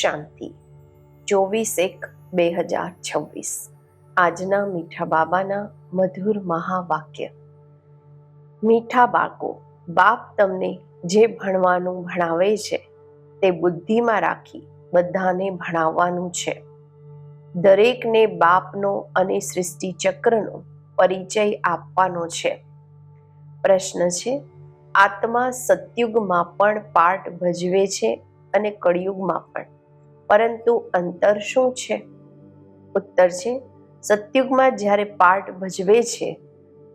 શાંતિ. ચોવીસ એક બે હજાર છવ્વીસ આજના મીઠા બાબાના મધુર મહાવાક્ય. મીઠા બાળકો, બાપ તમને જે ભણવાનું ભણાવે છે, તે બુદ્ધિમાં રાખી બધાને ભણાવવાનું છે. દરેકને બાપનો અને સૃષ્ટિ ચક્રનો પરિચય આપવાનો છે. પ્રશ્ન છે, આત્મા સતયુગમાં પણ પાઠ ભજવે છે અને કળિયુગમાં પણ? પરંતુ અંતર શું છે? ઉત્તર છે, સત્યુગમાં જ્યારે પાઠ ભજવે છે,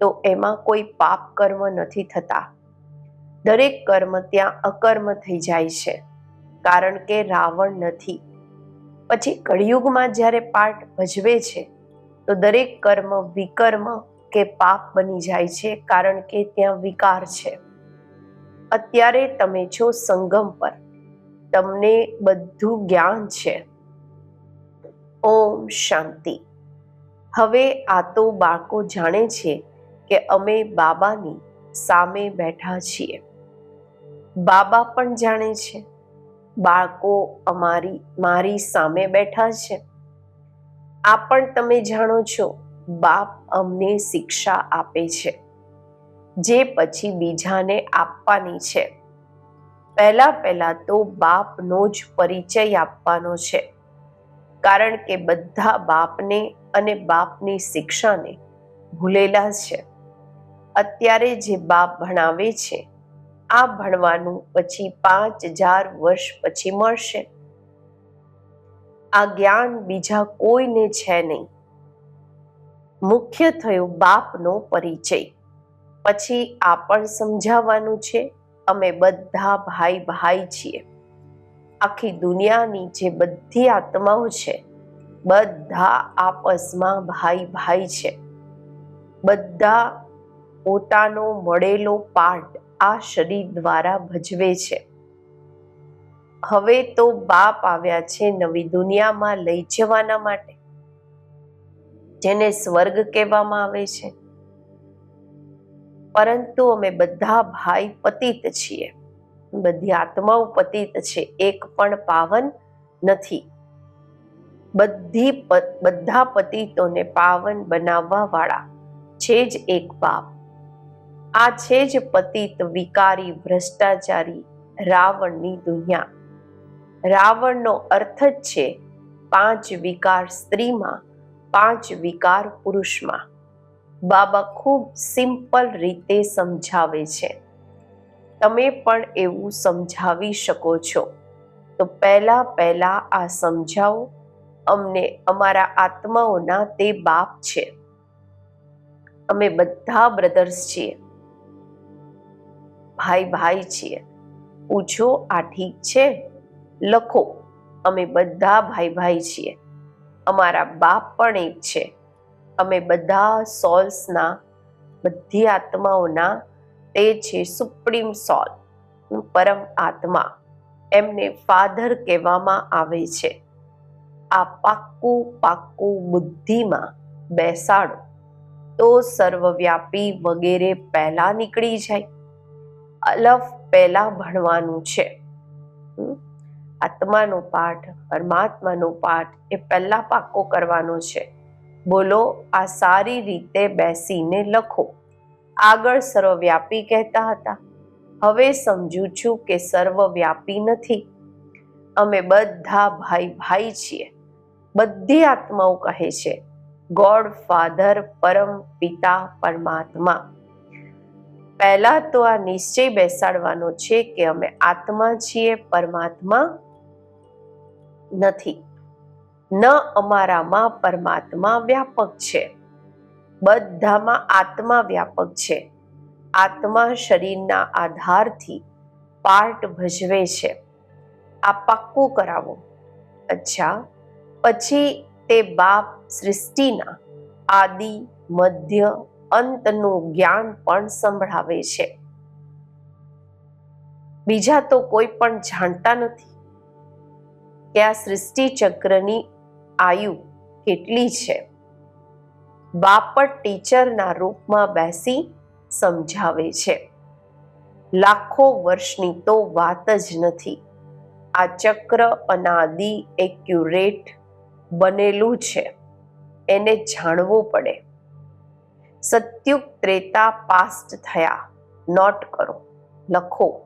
તો એમાં કોઈ પાપ કર્મ નથી થતા. દરેક કર્મ ત્યાં અકર્મ થઈ જાય છે, કારણ કે રાવણ નથી. પછી કળિયુગમાં જ્યારે પાઠ ભજવે છે, તો દરેક કર્મ વિકર્મ કે પાપ બની જાય છે, કારણ કે ત્યાં વિકાર છે. અત્યારે તમે છો સંગમ પર. તમને બધું જ્ઞાન છે. ઓમ શાંતિ. હવે આ તો બાળકો જાણે છે કે અમે બાબાની સામે બેઠા છીએ. બાબા પણ જાણે છે. બાળકો અમારી, મારી સામે બેઠા છે. આ પણ તમે જાણો છો, બાપ અમને શિક્ષા આપે છે. જે પછી બીજાને આપવાની છે. પહેલા પહેલા તો બાપનો જ પરિચય આપવાનો છે. કારણ કે બધા બાપને અને બાપની શિક્ષાને ભૂલેલા છે. અત્યારે જે બાપ ભણાવે છે, આ ભણવાનું પછી પાંચ હજાર વર્ષ પછી મળશે. આ જ્ઞાન બીજા કોઈને છે નહીં. મુખ્ય થયો બાપનો પરિચય. પછી આ પણ સમજાવવાનું છે. અમે બધા ભાઈ ભાઈ છીએ. આખી દુનિયાની જે બધી આત્માઓ છે, બધા આપસમાં ભાઈ ભાઈ છે. બધા પોતાનો મળેલો પાઠ આ શરીર દ્વારા ભજવે છે. હવે તો બાપ આવ્યા છે નવી દુનિયામાં લઈ જવાના માટે, જેને સ્વર્ગ કહેવામાં આવે છે. પરંતુ અમે બધા ભાઈ પતિત છીએ. બધી આત્માઓ પતિત છે, એક પણ પાવન નથી. બધી બધા પતિતોને પાવન બનાવવા વાળા છે જ એક બાપ આ છે જ પતિત, વિકારી, ભ્રષ્ટાચારી, રાવણની દુનિયા. રાવણનો અર્થ જ છે પાંચ વિકાર સ્ત્રીમાં, પાંચ વિકાર પુરુષમાં. બાબા ખૂબ સિમ્પલ રીતે સમજાવે છે. તમે પણ એવું સમજાવી શકો છો. તો પહેલા પહેલા આ સમજાવો. અમને અમારા આત્માઓના તે બાપ છે. અમે બધા બ્રધર્સ છીએ. ભાઈ ભાઈ છીએ. પૂછો, આ ઠીક છે? લખો. અમે બધા ભાઈ ભાઈ છીએ. અમારા બાપ પણ એક છે. અમે બધા સોલ્સના, બધી આત્માઓના તે છે સુપ્રીમ સોલ પરમ આત્મા. એમને ફાધર કહેવામાં આવે છે. આ પાક્કું પાક્કું બુદ્ધિમાં બેસાડો, તો સર્વવ્યાપી વગેરે પહેલા નીકળી જાય. અલફ પહેલા ભણવાનું છે. આત્માનો પાઠ, પરમાત્માનો પાઠ એ પહેલા પાક્કો કરવાનો છે. બોલો, આ સારી રીતે બેસીને લખો. આગળ સર્વવ્યાપી કહેતા હતા. હવે સમજુ છું કે સર્વવ્યાપી નથી. અમે બધા ભાઈ ભાઈ છીએ. બધી આત્માઓ કહે છે, ગોડ, ફાધર, પરમ પિતા, પરમાત્મા. પહેલા તો આ નિશ્ચય બેસાડવાનો છે કે અમે આત્મા છીએ, પરમાત્મા નથી. ન અમારામાં પરમાત્મા વ્યાપક છે. બધામાં આત્મા વ્યાપક છે. આત્મા શરીરના આધારથી પાર્ટ ભજવે છે. આ પાક્કું કરાવો. અચ્છા, પછી તે બાપ સૃષ્ટિના આદિ, મધ્ય, અંતનું જ્ઞાન પણ સંભળાવે છે. બીજા તો કોઈ પણ જાણતા નથી. કે આ સૃષ્ટિ ચક્રની આયુ કેટલી છે? બાપટ ટીચરના રૂપમાં બેસી સમજાવે છે. લાખો વર્ષની તો વાત જ નથી. આ ચક્ર અનાદિ એક્યુરેટ બનેલું છે. એને જાણવું પડે. સત્યુગ ત્રેતા પાસ્ટ થયા. નોટ કરો. લખો.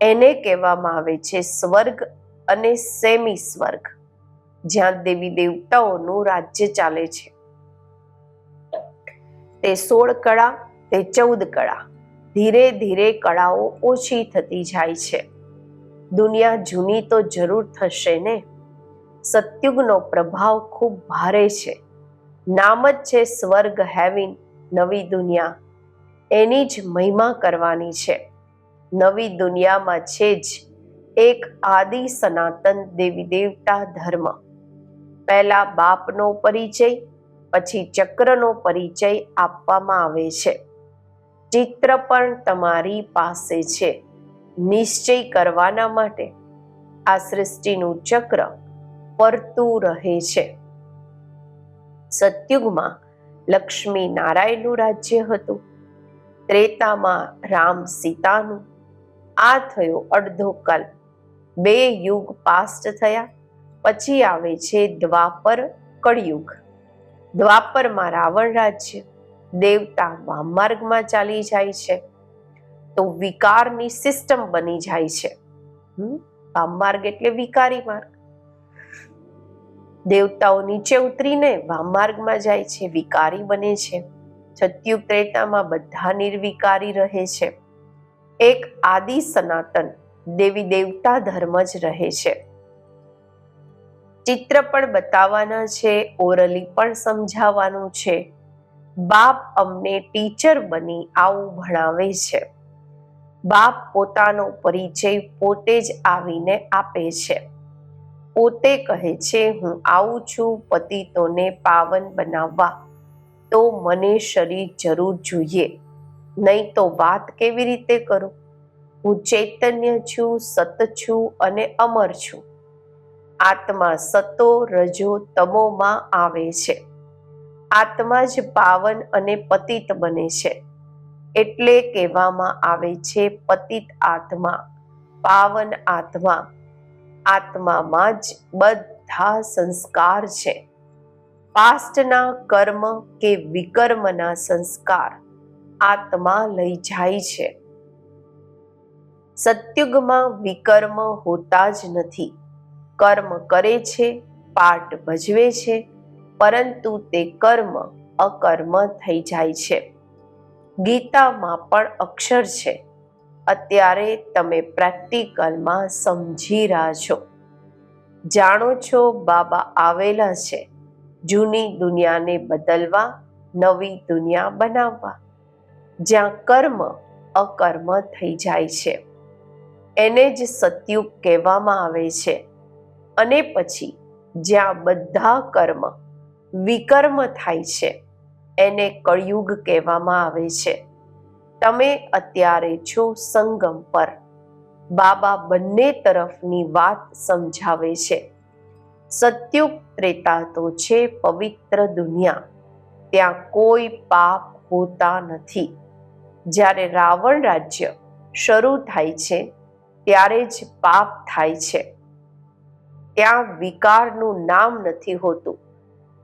એને કહેવામાં આવે છે સ્વર્ગ અને સેમી સ્વર્ગ. જ્યાં દેવી દેવતાઓનું રાજ્ય ચાલે છે. તે સોળ કળા, તે ચૌદ કળા. ધીરે ધીરે કળાઓ ઓછી થતી જાય છે. દુનિયા જૂની તો જરૂર થશે ને? સત્યુગનો પ્રભાવ ખૂબ ભારે છે. નામ જ છે સ્વર્ગ હેવિન નવી દુનિયા. એની જ મહિમા કરવાની છે. નવી દુનિયામાં છે જ એક આદિ સનાતન દેવી દેવતા ધર્મ. પહેલા બાપનો પરિચય, પછી ચક્રનો પરિચય આપવામાં આવે છે. ચિત્ર પણ તમારી પાસે છે. નિશ્ચય કરવાના માટે આ સૃષ્ટિનું ચક્ર ફરતું રહે છે. સત્યુગમાં લક્ષ્મી નારાયણનું રાજ્ય હતું. ત્રેતામાં રામ સીતાનું. આ થયો અડધો કલ્પ બે યુગ પાસ્ટ થયા. પછી આવે છે દ્વાપર કળયુગ. દ્વાપરમાં રાવણ રાજ્ય દેવતા વામાર્ગમાં ચાલી જાય છે. તો વિકારની સિસ્ટમ બની જાય છે? વામમાર્ગ એટલે વિકારી માર્ગ. દેવતાઓ નીચે ઉતરીને વામમાર્ગમાં જાય છે, વિકારી બને છે. સત્યુગ ત્રેતામાં બધા નિર્વિકારી રહે છે. એક આદિ સનાતન દેવી દેવતા ધર્મ જ રહે છે. ચિત્ર પણ બતાવવાના છે ઓરલી પણ સમજાવવાનું છે. બાપ અમને ટીચર બની આવું ભણાવે છે. બાપ પોતાનો પરિચય પોતે જ આવીને આપે છે. પોતે કહે છે, હું આવું છું પતિતોને પાવન બનાવવા. તો મને શરીર જરૂર જોઈએ. નહીં તો વાત કેવી રીતે કરું? હું ચૈતન્ય છું, સત છું અને અમર છું. આત્મા સતો રજો તમોમાં આવે છે. આત્મા જ પાવન અને પતિત બને છે. એટલે કહેવામાં આવે છે પતિત આત્મા, પાવન આત્મા. આત્મામાં જ બધા સંસ્કાર છે. પાસ્ટના કર્મ કે વિકર્મના સંસ્કાર આત્મા લઈ જાય છે. સત્યુગમાં વિકર્મ હોતા જ નથી. કર્મ કરે છે, પાઠ ભજવે છે, પરંતુ તે કર્મ અકર્મ થઈ જાય છે. ગીતામાં પણ અક્ષર છે. અત્યારે તમે પ્રેક્ટિકલમાં સમજી રહ્યા છો. જાણો છો બાબા આવેલા છે. જૂની દુનિયાને બદલવા, નવી દુનિયા બનાવવા. જ્યાં કર્મ અકર્મ થઈ જાય છે. એને જ સતયુગ કહેવામાં આવે છે. અને પછી જ્યાં બધા કર્મ વિકર્મ થાય છે, એને કળયુગ કહેવામાં આવે છે. તમે અત્યારે છો સંગમ પર. બાબા બંને તરફની વાત સમજાવે છે. સત્યુગ ત્રેતા તો છે પવિત્ર દુનિયા. ત્યાં કોઈ પાપ હોતા નથી. જ્યારે રાવણ રાજ્ય શરૂ થાય છે, ત્યારે જ પાપ થાય છે. ત્યાં વિકારનું નામ નથી હોતું.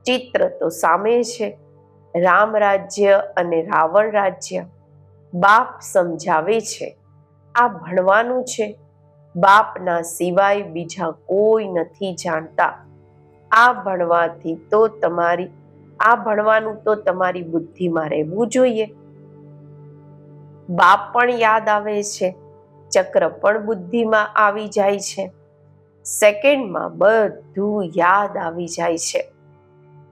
ચિત્ર તો સામે છે. રામ રાજ્ય અને રાવણ રાજ્ય બાપ સમજાવે છે. આ ભણવાનું છે. બાપના સિવાય બીજા કોઈ નથી જાણતા. આ ભણવાથી તો તમારી, આ ભણવાનું તો તમારી બુદ્ધિમાં રહેવું જોઈએ. બાપ પણ યાદ આવે છે. ચક્ર પણ બુદ્ધિમાં આવી જાય છે. સેકન્ડમાં બધું યાદ આવી જાય છે.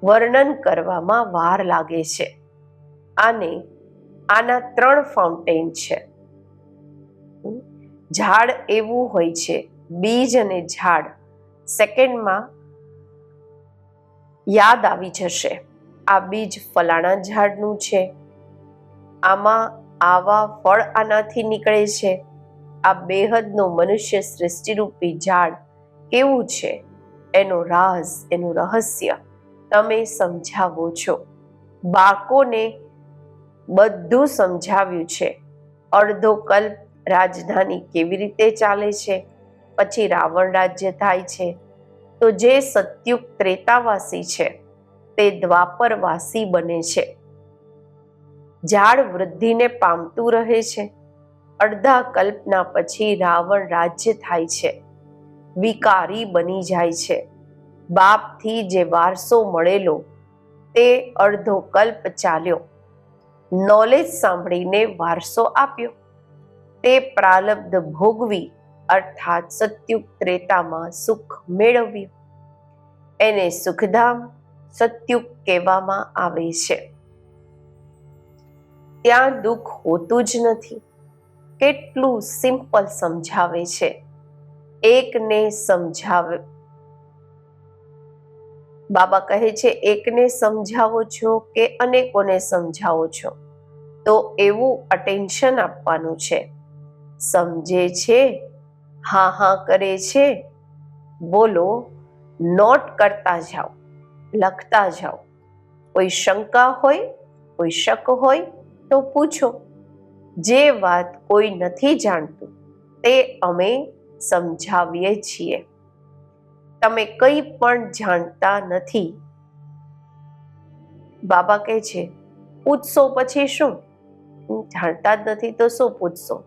વર્ણન કરવામાં વાર લાગે છે. આને આના ત્રણ ફાઉન્ટેન છે. ઝાડ એવું હોય છે, બીજ અને ઝાડ. સેકન્ડમાં યાદ આવી જશે. આ બીજ ફલાણા ઝાડનું છે. આમાં આવા ફળ આનાથી નીકળે છે. આ બેહદનો મનુષ્ય સૃષ્ટિરૂપી ઝાડ કેવું છે? એનો રાઝ એનું રહસ્ય તમે સમજાવો છો. બાકોને બધું સમજાવ્યું છે. અડધો કલ્પ રાજધાની કેવી રીતે ચાલે છે? પછી રાવણ રાજ્ય થાય છે. તો જે સત્યુગ ત્રેતાવાસી છે, તે દ્વાપરવાસી બને છે. ઝાડ વૃદ્ધિને પામતું રહે છે. અડધા કલ્પના પછી રાવણ રાજ્ય થાય છે. વિકારી બની જાય છે. બાપથી જે વારસો મળેલો, તે અડધો કલ્પ ચાલ્યો. નોલેજ સાંભળીને વારસો આપ્યો. તે પ્રાલબ્ધ ભોગવી અર્થાત સત્યુગ ત્રેતામાં સુખ મેળવ્યું. એને સુખધામ સત્યુગ કહેવામાં આવે છે. ત્યાં દુઃખ હોતું જ નથી. કેટલું સિમ્પલ સમજાવે છે. એકને સમજાવે. બાબા કહે છે, એકને સમજાવો છો કે અનેકોને સમજાવો છો? તો એવું અટેન્શન આપવાનું છે. સમજે છે, હા હા, કરે છે. બોલો નોટ કરતા જાઓ, લખતા જાઓ. કોઈ શંકા હોય, કોઈ શક હોય, તો પૂછો. જે વાત કોઈ નથી જાણતું, તે અમે સમજાવીએ છીએ. તમે કંઈ પણ જાણતા નથી. બાબા કહે છે, પૂછશો પછી શું? જાણતા જ નથી તો શું પૂછશો?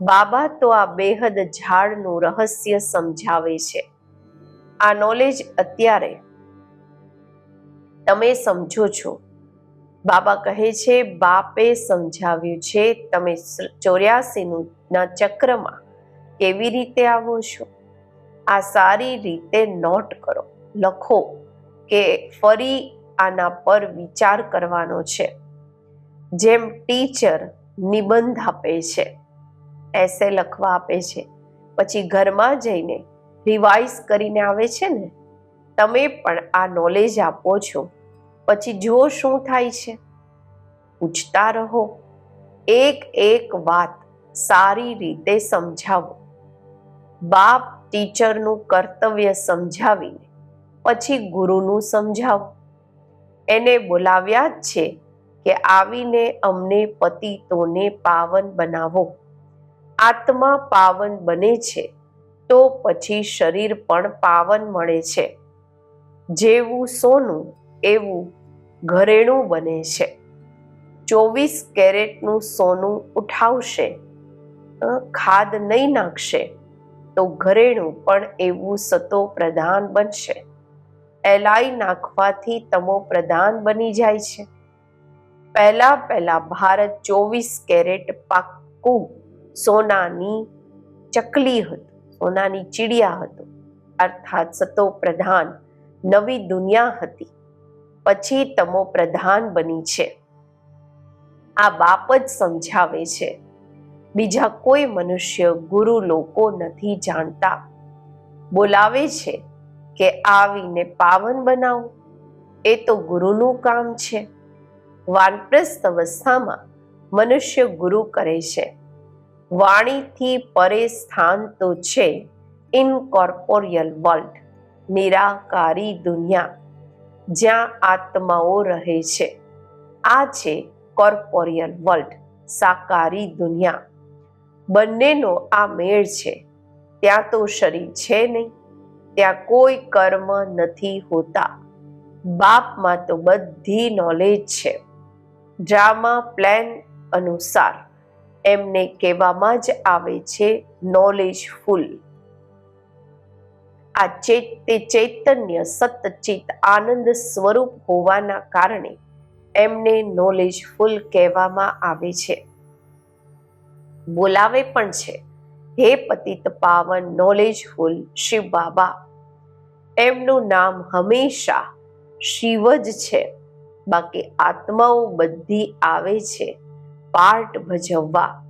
બાબા તો આ બેહદ ઝાડનું રહસ્ય સમજાવે છે. આ નોલેજ અત્યારે તમે સમજો છો. બાબા કહે છે, બાપે સમજાવ્યું છે, તમે ચોર્યાસીનું ના ચક્રમાં કેવી રીતે આવો છો? આ સારી રીતે નોટ કરો. લખો કે ફરી આના પર વિચાર કરવાનો છે. જેમ ટીચર નિબંધ આપે છે એસે લખવા આપે છે, પછી ઘરમાં જઈને રિવાઇઝ કરીને આવે છે ને, તમે પણ આ નોલેજ આપો છો. પછી જો શું થાય છે? પૂછતા રહો. એક એક વાત સારી રીતે સમજાવો. બાપ ટીચરનું કર્તવ્ય સમજાવીને પછી ગુરુનું સમજાવો. એને બોલાવ્યા જ છે કે આવીને અમને પતિતોને પાવન બનાવો. આત્મા પાવન બને છે તો પછી શરીર પણ પાવન મળે છે. જેવું સોનું, એવું ઘરેણું બને છે. ચોવીસ કેરેટનું સોનું ઉઠાવશે ખાદ નહીં નાખશે. તો ઘરેણું પણ એવું સતો પ્રધાન બનશે. એલાઈ નાખવાથી તમો પ્રધાન બની જાય છે. પહેલા પહેલા ભારત ચોવીસ કેરેટ પાક્કું સોનાની ચકલી હતું, સોનાની ચીડિયા હતું, અર્થાત સતો પ્રધાન નવી દુનિયા હતી. પછી તમો પ્રધાન બની છે. આ બાપ જ સમજાવે છે બીજા કોઈ મનુષ્ય ગુરુ લોકો નથી જાણતા. બોલાવે છે કે આવીને પાવન બનાવો. એ તો ગુરુનું કામ છે. વાનપ્રસ્થ અવસ્થામાં મનુષ્ય ગુરુ કરે છે. વાણીથી પરે સ્થાન તો છે. ઇનકોર્પોરિયલ વર્લ્ડ, નિરાકારી દુનિયા, જ્યાં આત્માઓ રહે છે. આ છે કોર્પોરિયલ વર્લ્ડ, સાકારી દુનિયા. બંનેનો આ મેળ છે. ત્યાં તો શરીર છે નહીં. ત્યાં કોઈ કર્મ નથી હોતા. બાપમાં તો બધી નોલેજ છે. ડ્રામા પ્લાન અનુસાર એમને કહેવામાં જ આવે છે નોલેજ ફૂલ આ ચેત, તે ચૈતન્ય સતચિત આનંદ સ્વરૂપ હોવાના કારણે એમને નોલેજ ફૂલ કહેવામાં આવે છે. બોલાવે પણ છે. હે પતિત પાવન નોલેજફુલ શિવ બાબા, એમનું નામ હંમેશા શિવ જ છે. બાકી આત્માઓ બધી આવે છે પાર્ટ ભજવવા.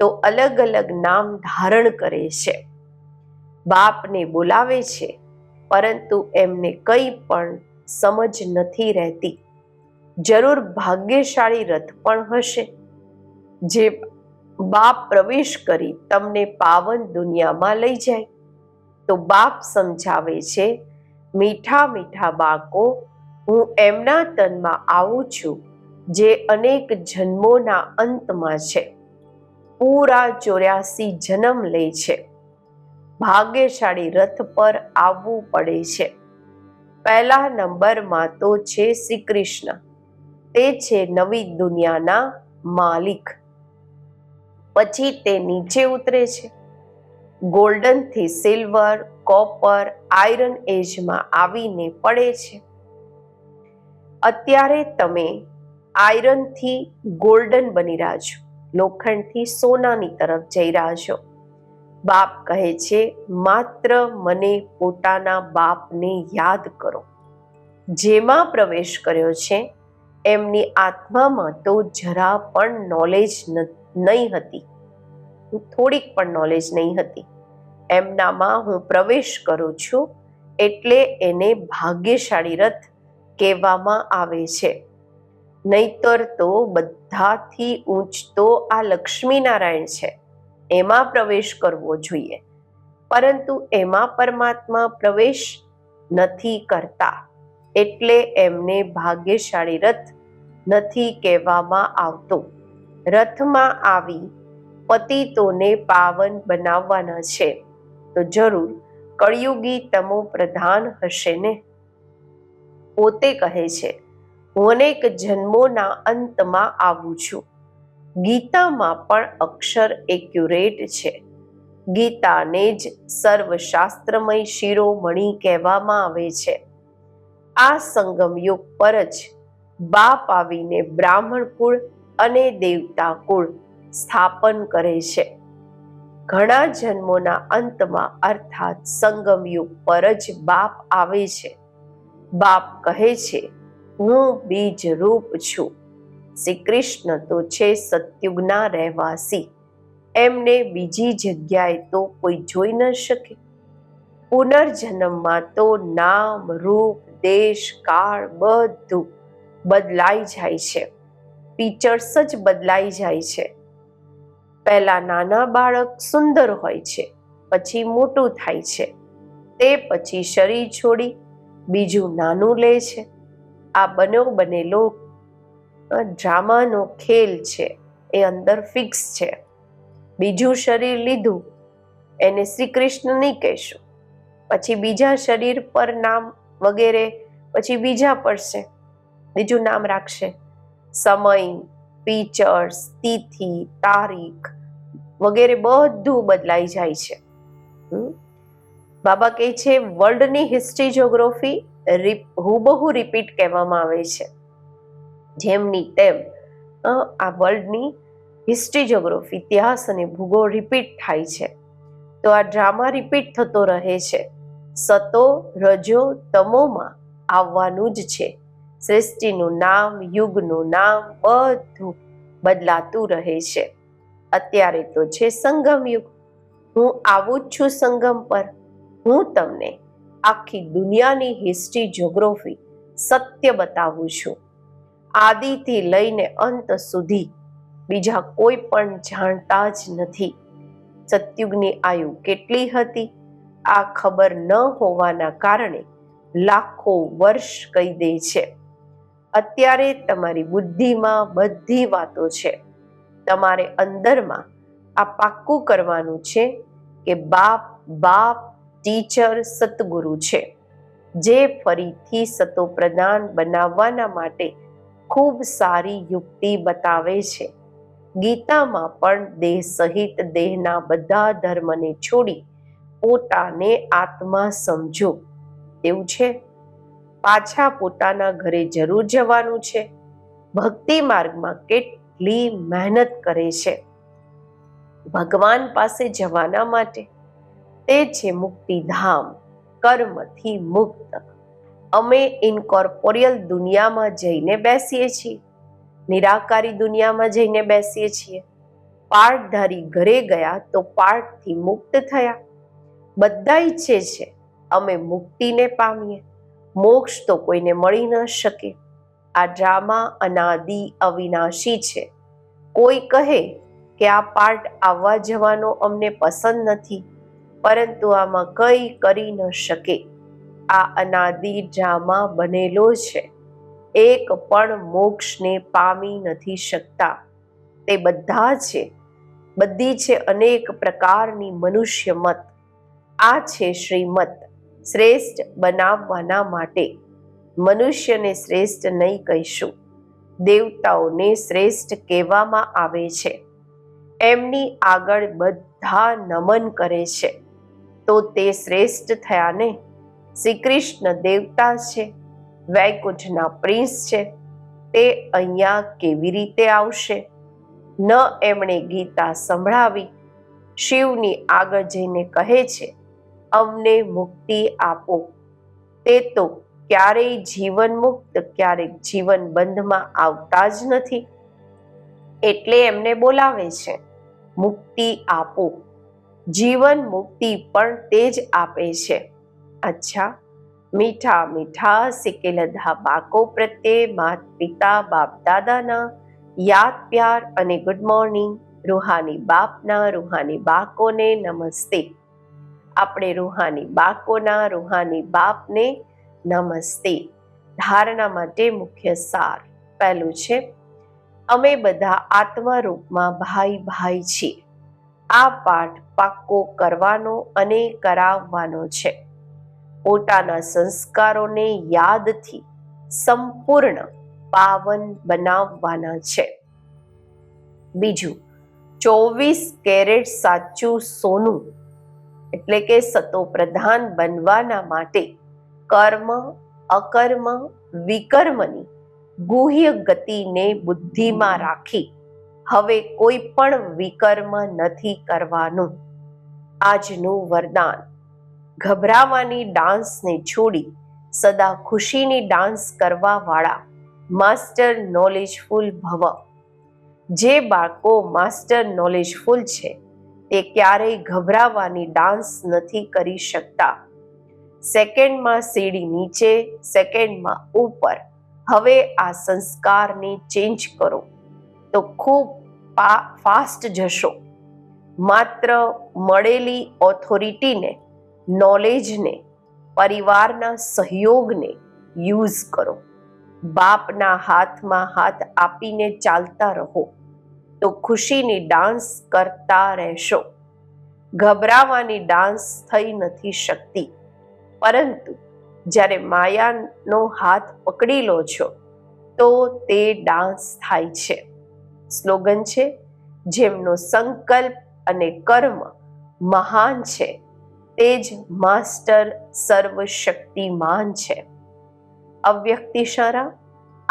તો અલગ અલગ નામ ધારણ કરે છે. બાપને બોલાવે છે, પરંતુ એમને કંઈ પણ સમજ નથી રહેતી. જરૂર ભાગ્યશાળી રથ પણ હશે. જે બાપ પ્રવેશ કરી તમને પાવન દુનિયામાં લઈ જાય. તો બાપ સમજાવે છે, મીઠા મીઠા બાળકો, હું એમના તનમાં આવું છું, જે અનેક જન્મોના અંતમાં છે. પૂરા ચોર્યાસી જન્મ લે છે. ભાગ્યશાળી રથ પર આવવું પડે છે. પહેલા નંબરમાં તો છે શ્રી કૃષ્ણ. તે છે નવી દુનિયાના માલિક. પછી તે નીચે ઉતરે છે. ગોલ્ડનથી સિલ્વર કોપર આયરન એજમાં આવીને પડે છે. અત્યારે તમે આયરનથી ગોલ્ડન બની રહ્યા છો. લોખંડથી સોનાની તરફ જઈ રહ્યા છો. બાપ કહે છે, માત્ર મને પોતાના બાપને યાદ કરો. જેમાં પ્રવેશ કર્યો છે, એમની આત્મામાં તો જરા પણ નોલેજ નહીં હતી. થોડીક પણ નોલેજ નહીં હતી. એમનામાં હું પ્રવેશ કરું છું એટલે એને ભાગ્યશાળી રથ કહેવામાં આવે છે. નહીતર તો બધાથી ઊંચ તો આ લક્ષ્મીનારાયણ છે. એમાં પ્રવેશ કરવો જોઈએ. પરંતુ એમાં પરમાત્મા પ્રવેશ નથી કરતા. એટલે એમને ભાગ્યશાળી રથ નથી કહેવામાં આવતો. રથમાં આવી પતિતોને પાવન બનાવવાના છે. તો જરૂર કળિયુગી તમો પ્રધાન હશે ને? પોતે કહે છે, હું અનેક જન્મોના અંતમાં આવું છું. ગીતામાં પણ અક્ષર એક્યુરેટ છે. ગીતાને જ સર્વશાસ્ત્રમય શિરોમણિ કહેવામાં આવે છે. આ સંગમ યુગ પર જ બાપ આવીને બ્રાહ્મણ કુળ અને દેવતા કુળ સ્થાપન કરે છે. ઘણા જન્મોના અંતમાં અર્થાત સંગમ પર જ બાપ આવે છે. બાપ કહે છે, હું બીજ રૂપ છું. શ્રી કૃષ્ણ તો છે સત્યુગના રહેવાસી. એમને બીજી જગ્યાએ તો કોઈ જોઈ ન શકે. પુનર્જન્મમાં તો નામ, રૂપ, દેશ, કાળ બધું બદલાઈ જાય છે. ફીચર્સ જ બદલાઈ જાય છે. પહેલા નાના બાળક સુંદર હોય છે, પછી મોટું થાય છે. તે પછી શરીર છોડી બીજું નાનું લે છે. આ બન્યો બનેલો ડ્રામાનો ખેલ છે, એ અંદર ફિક્સ છે. બીજું શરીર લીધું, એને શ્રી કૃષ્ણ નહીં કહેશું. પછી બીજા શરીર પર નામ વગેરે, પછી બીજા પડશે બીજું નામ રાખશે. સમય ફીચર્સ તિથિ, તારીખ વગેરે બધું બદલાઈ જાય છે. બાબા કહે છે વર્લ્ડની હિસ્ટ્રી જોગ્રાફી હુબહુ રિપીટ કહેવામાં આવે છે. જેમની તેમ આ વર્લ્ડની હિસ્ટ્રી જોગ્રાફી ઇતિહાસ અને ભૂગોળ રિપીટ થાય છે. તો આ ડ્રામા રિપીટ થતો રહે છે. સતો, રજો, તમોમાં આવવાનું જ છે. સૃષ્ટિનું નામ, યુગનું નામ બધું બદલાતું રહે છે. અત્યારે તો છે સંગમ યુગ. હું આવું જ છું સંગમ પર. હું તમને આખી દુનિયાની હિસ્ટ્રી જોગ્રાફી સત્ય બતાવું છું. આદિથી લઈને અંત સુધી બીજા કોઈ પણ જાણતા જ નથી. સત્યુગની આયુ કેટલી હતી? આ ખબર ન હોવાના કારણે લાખો વર્ષ કહી દે છે. અત્યારે તમારી બુદ્ધિમાં બધી વાતો છે. તમારે અંદરમાં આ પાક્કું કરવાનું છે કે બાપ બાપ, ટીચર, સતગુરુ છે. જે ફરીથી સતો પ્રદાન બનાવવાના માટે ખૂબ સારી યુક્તિ બતાવે છે. ગીતામાં પણ દેહ સહિત દેહના બધા ધર્મને છોડી પોતાને આત્મા સમજો. એવું છે? પાછા પોતાના ઘરે જરૂર જવાનું છે. ભક્તિ માર્ગમાં કેટલી મહેનત કરે છે. ભગવાન પાસે જવાના માટે તે છે મુક્તિધામ, કર્મથી મુક્ત. અમે ઇન્કોર્પોરિયલ દુનિયામાં જઈને બેસીએ છીએ. નિરાકારી દુનિયામાં જઈને બેસીએ છીએ. પાઠધારી ઘરે ગયા તો પાઠથી મુક્ત થયા. બધા ઈચ્છે છે, અમે મુક્તિને પામીએ. મોક્ષ તો કોઈને મળી ન શકે. આ ડ્રામા અનાદિ અવિનાશી છે. કોઈ કહે કે આ પાર્ટ આવવા જવાનો અમને પસંદ નથી, પરંતુ આમાં કંઈ કરી ન શકે. આ અનાદિ ડ્રામા બનેલો છે. એક પણ મોક્ષને પામી નથી શકતા. તે બધા છે. બધી છે અનેક પ્રકારની મનુષ્ય મત. આ છે શ્રીમત. શ્રેષ્ઠ બનાવવાના માટે મનુષ્યને શ્રેષ્ઠ નહીં કહીશું. દેવતાઓને શ્રેષ્ઠ કહેવામાં આવે છે. એમની આગળ બધા નમન કરે છે. તો તે શ્રેષ્ઠ થયા ને? શ્રી કૃષ્ણ દેવતા છે, વૈકુંઠના પ્રિન્સ છે, તે અહીંયા કેવી રીતે આવશે? ન એમણે ગીતા સંભળાવી, શિવની આગળ જઈને કહે છે અમને મુક્તિ આપો. તે તો ક્યારેય જીવન મુક્ત, ક્યારેક જીવન બંધમાં આવતા જ નથી. એટલે એમને બોલાવે છે, મુક્તિ આપો. જીવન મુક્તિ પણ તે જ આપે છે. અચ્છા, મીઠા મીઠા સિકેલધા બાકો પ્રત્યે માત પિતા, બાપ દાદાના યાદ પ્યાર અને ગુડ મોર્નિંગ. રૂહાની બાપના, રૂહાની બાકોને નમસ્તે. આપણે રૂહાની બાકોના રૂહાની બાપને નમસ્તે. ધારણા માટે મુખ્ય સાર પહેલું છે, અમે બધા આત્મા રૂપમાં ભાઈ ભાઈ છીએ. આ પાઠ પાક્કો કરવાનો અને કરાવવાનો છે. પોતાના સંસ્કારોને યાદથી સંપૂર્ણ પાવન બનાવવાના છે. બીજું, ચોવીસ કેરેટ સાચું સોનું એટલે કે સતો પ્રધાન બનવાના માટે કર્મ, અકર્મ, વિકર્મની ગુહ્ય ગતિને બુદ્ધિમાં રાખી હવે કોઈ પણ વિકર્મ નથી કરવાનું. આજનું વરદાન. ગભરાવાની ડાન્સને છોડી સદા ખુશીની ડાન્સ કરવાવાળા માસ્ટર નોલેજફુલ ભવ. જે બાળકો માસ્ટર નોલેજફુલ છે તે ક્યારેય ગભરાવાની ડાન્સ નથી કરી શકતા. સેકન્ડમાં સીડી નીચે, સેકન્ડમાં ઉપર. હવે આ સંસ્કારને ચેન્જ કરો. તો ખૂબ ફાસ્ટ જશો. માત્ર મળેલી ઓથોરિટીને, નોલેજને, પરિવારના સહયોગને યુઝ કરો. બાપના હાથમાં હાથ આપીને ચાલતા રહો. તો ખુશીની ડાન્સ કરતા રહેશો. ગભરાવાની ડાન્સ થઈ નથી શકતી. પરંતુ જ્યારે માયાનો હાથ પકડી લો છો, તો તે ડાન્સ થાય છે. સ્લોગન છે, જેમનો સંકલ્પ અને કર્મ મહાન છે, તે જ માસ્ટર સર્વશક્તિમાન છે. અવ્યક્તિ શારા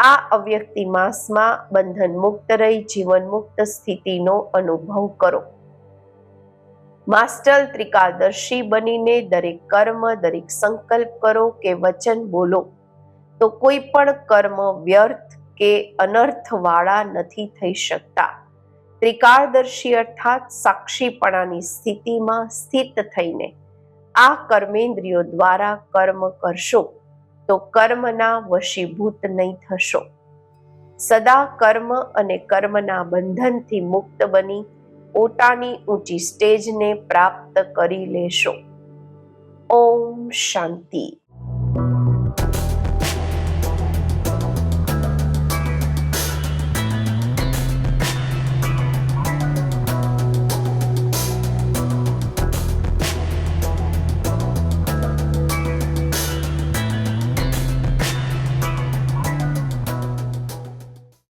આ અવ્યક્તિ માસમાં બંધન મુક્ત રહી, જીવન મુક્ત સ્થિતિનો અનુભવ કરો. માસ્ટર ત્રિકાદર્શી બનીને દરેક કર્મ, દરેક સંકલ્પ કરો કે વચન બોલો. તો કોઈ પણ કર્મ વ્યર્થ કે અનર્થવાળા નથી થઈ શકતા. ત્રિકાળદર્શી અર્થાત સાક્ષીપણાની સ્થિતિમાં સ્થિત થઈને આ કર્મેન્દ્રિયો દ્વારા કર્મ કરશો. તો કર્મના વશીભૂત નહીં થશો. સદા કર્મ અને કર્મના બંધનથી મુક્ત બની પોતાની ઊંચી સ્ટેજને પ્રાપ્ત કરી લેશો. ઓમ શાંતિ.